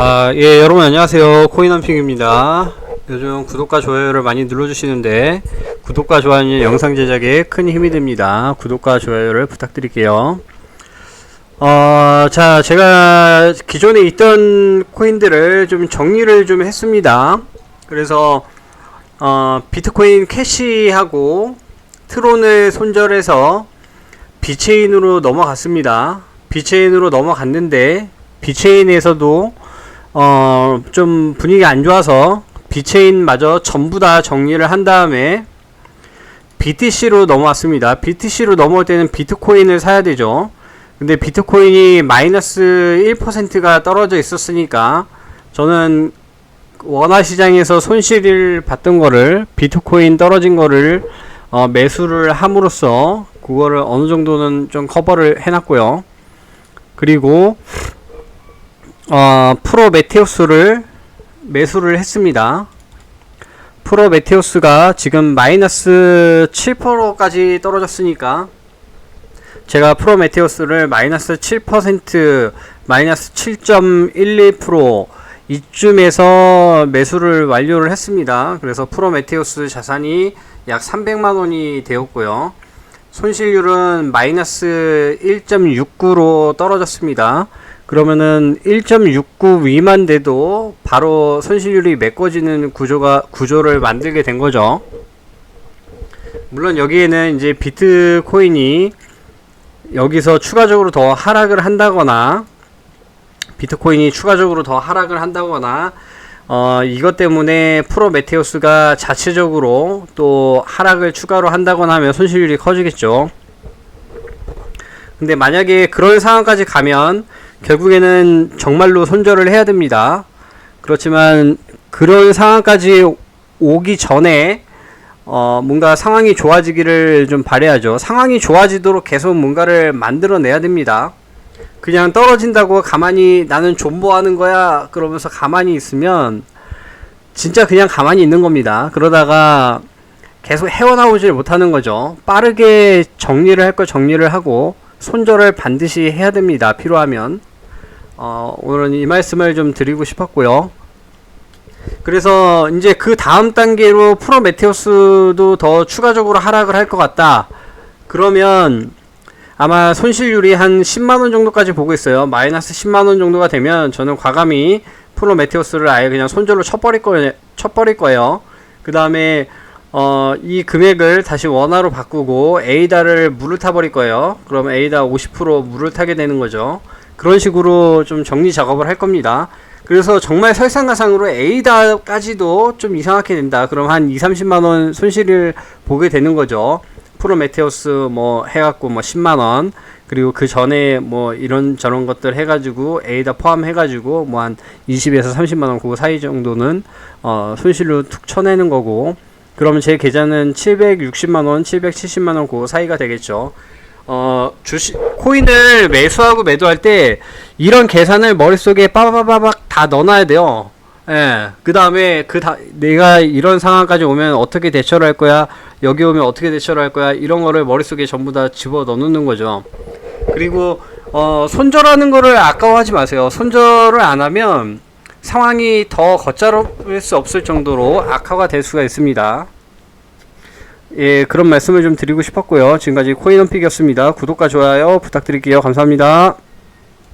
아, 예, 여러분 안녕하세요. 코인원픽입니다. 요즘 구독과 좋아요를 많이 눌러주시는데, 구독과 좋아요는 영상 제작에 큰 힘이 됩니다. 구독과 좋아요를 부탁드릴게요. 어, 자, 제가 기존에 있던 코인들을 좀 정리를 좀 했습니다. 그래서, 어, 비트코인 캐시하고 트론을 손절해서 비체인으로 넘어갔습니다. 비체인으로 넘어갔는데, 비체인에서도 어, 좀 분위기 안 좋아서 비체인마저 전부 다 정리를 한 다음에 BTC로 넘어왔습니다. BTC로 넘어올 때는 비트코인을 사야 되죠. 근데 비트코인이 마이너스 1%가 떨어져 있었으니까 저는 원화 시장에서 손실을 봤던 거를 비트코인 떨어진 거를 어, 매수를 함으로써 그거를 어느 정도는 좀 커버를 해놨고요. 그리고 어, 프로 메테우스를 매수를 했습니다. 프로 메테우스가 지금 마이너스 7%까지 떨어졌으니까 제가 프로 메테우스를 마이너스 7% 마이너스 7.12% 이쯤에서 매수를 완료를 했습니다. 그래서 프로 메테우스 자산이 약 300만 원이 되었고요. 손실률은 마이너스 1.69로 떨어졌습니다. 그러면은 1.69 위만 돼도 바로 손실률이 메꿔지는 구조가 구조를 만들게 된 거죠. 물론 여기에는 이제 비트코인이 여기서 추가적으로 더 하락을 한다거나 비트코인이 추가적으로 더 하락을 한다거나 어, 이것 때문에 프로 메테우스가 자체적으로 또 하락을 추가로 한다거나 하면 손실률이 커지겠죠. 근데 만약에 그런 상황까지 가면 결국에는 정말로 손절을 해야 됩니다. 그렇지만 그런 상황까지 오기 전에 어 뭔가 상황이 좋아지기를 좀 바래야죠. 상황이 좋아지도록 계속 뭔가를 만들어내야 됩니다. 그냥 떨어진다고 가만히 나는 존버하는 거야 그러면서 가만히 있으면 진짜 그냥 가만히 있는 겁니다. 그러다가 계속 헤어나오질 못하는 거죠. 빠르게 정리를 할 걸 정리를 하고 손절을 반드시 해야 됩니다. 필요하면. 어, 오늘은 이 말씀을 좀 드리고 싶었고요. 그래서 이제 그 다음 단계로 프로메테우스도 더 추가적으로 하락을 할 것 같다. 그러면 아마 손실률이 한 10만원 정도까지 보고 있어요. 마이너스 10만원 정도가 되면 저는 과감히 프로메테우스를 아예 그냥 손절로 쳐버릴 거예요. 쳐버릴 거예요. 그 다음에 어, 이 금액을 다시 원화로 바꾸고 에이다를 물을 타버릴 거예요. 그럼 에이다 50% 물을 타게 되는 거죠. 그런 식으로 좀 정리 작업을 할 겁니다. 그래서 정말 설상가상으로 에이다까지도 좀 이상하게 된다. 그럼 한 2, 30만원 손실을 보게 되는 거죠. 프로메테우스 뭐 해갖고 뭐 10만원. 그리고 그 전에 뭐 이런 저런 것들 해가지고 에이다 포함해가지고 뭐 한 20에서 30만원 그 사이 정도는 어 손실로 툭 쳐내는 거고. 그러면 제 계좌는 760만원, 770만원 그 사이가 되겠죠. 어, 주식, 코인을 매수하고 매도할 때 이런 계산을 머릿속에 빠바바박 다 넣어놔야 돼요. 예. 그 다음에 그 다, 내가 이런 상황까지 오면 어떻게 대처를 할 거야? 여기 오면 어떻게 대처를 할 거야? 이런 거를 머릿속에 전부 다 집어 넣는 거죠. 그리고, 어, 손절하는 거를 아까워하지 마세요. 손절을 안 하면 상황이 더 걷잡을 수 없을 정도로 악화가 될 수가 있습니다. 예, 그런 말씀을 좀 드리고 싶었고요. 지금까지 코인원픽이었습니다. 구독과 좋아요 부탁드릴게요. 감사합니다.